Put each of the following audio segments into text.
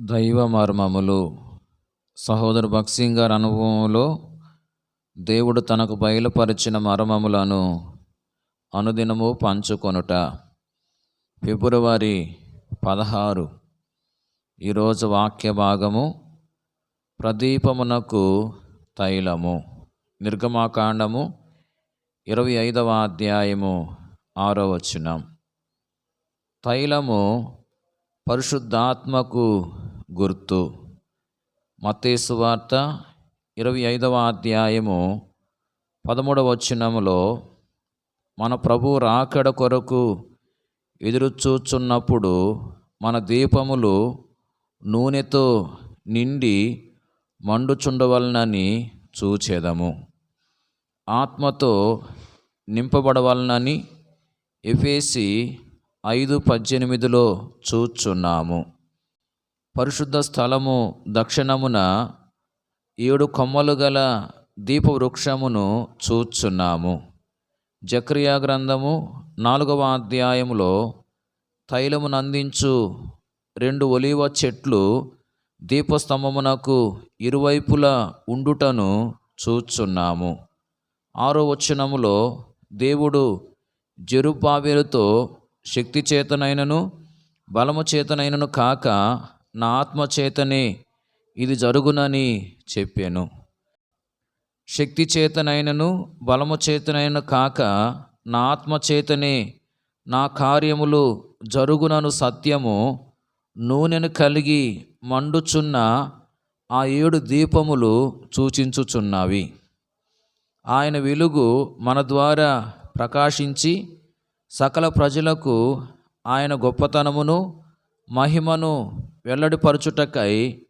దైవ మర్మములు సహోదరు భక్సింగ్ గారి అనుభవంలో దేవుడు తనకు బయలుపరిచిన మర్మములను అనుదినము పంచుకొనుట. ఫిబ్రవరి పదహారు ఈరోజు వాక్య భాగము ప్రదీపమునకు తైలము. నిర్గమాకాండము ఇరవై ఐదవ అధ్యాయము ఆరో వచనం. తైలము పరిశుద్ధాత్మకు గుర్తు. మత్తేసు వార్త ఇరవై ఐదవ అధ్యాయము పదమూడవ వచనములో మన ప్రభు రాకడ కొరకు ఎదురుచూచున్నప్పుడు మన దీపములు నూనెతో నిండి మండుచుండవలనని చూచేదము. ఆత్మతో నింపబడవలనని ఎఫేసి ఐదు పద్దెనిమిదిలో చూచున్నాము. పరిశుద్ధ స్థలము దక్షిణమున ఏడు కొమ్మలు గల దీపవృక్షమును చూచున్నాము. జక్రియా గ్రంథము నాలుగవ అధ్యాయములో తైలమునందించు రెండు ఒలివ చెట్లు దీపస్తంభమునకు ఇరువైపులా ఉండుటను చూచున్నాము. ఆరో వచనములో దేవుడు జెరుబాబేలుతో శక్తి చేతనైనను బలము చేతనైనను కాక నా ఆత్మచేతనే ఇది జరుగునని చెప్పాను. శక్తి చేతనైనను బలము చేతనైన కాక నా ఆత్మచేతనే నా కార్యములు జరుగునను సత్యము. నూనెను కలిగి మండుచున్న ఆ ఏడు దీపములు సూచించుచున్నవి. ఆయన వెలుగు మన ద్వారా ప్రకాశించి సకల ప్రజలకు ఆయన గొప్పతనమును మహిమను వెల్లడిపరచుటకై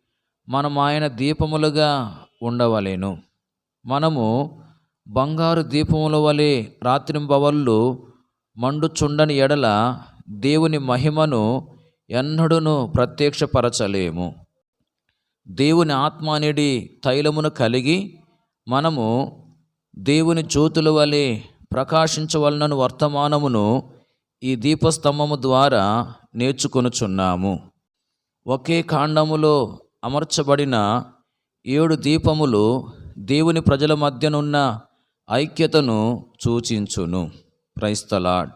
మనం ఆయన దీపములుగా ఉండవలేను. మనము బంగారు దీపముల వలె రాత్రింబవళ్ళు మండుచుండని ఎడల దేవుని మహిమను ఎన్నడూను ప్రత్యక్షపరచలేము. దేవుని ఆత్మానిడి తైలమును కలిగి మనము దేవుని జ్యోతుల వలె ప్రకాశించవలనను వర్తమానమును ఈ దీపస్తంభము ద్వారా నేర్చుకొనుచున్నాము. ఒకే కాండములో అమర్చబడిన ఏడు దీపములు దేవుని ప్రజల మధ్యనున్న ఐక్యతను సూచించును. క్రైస్తలాడ్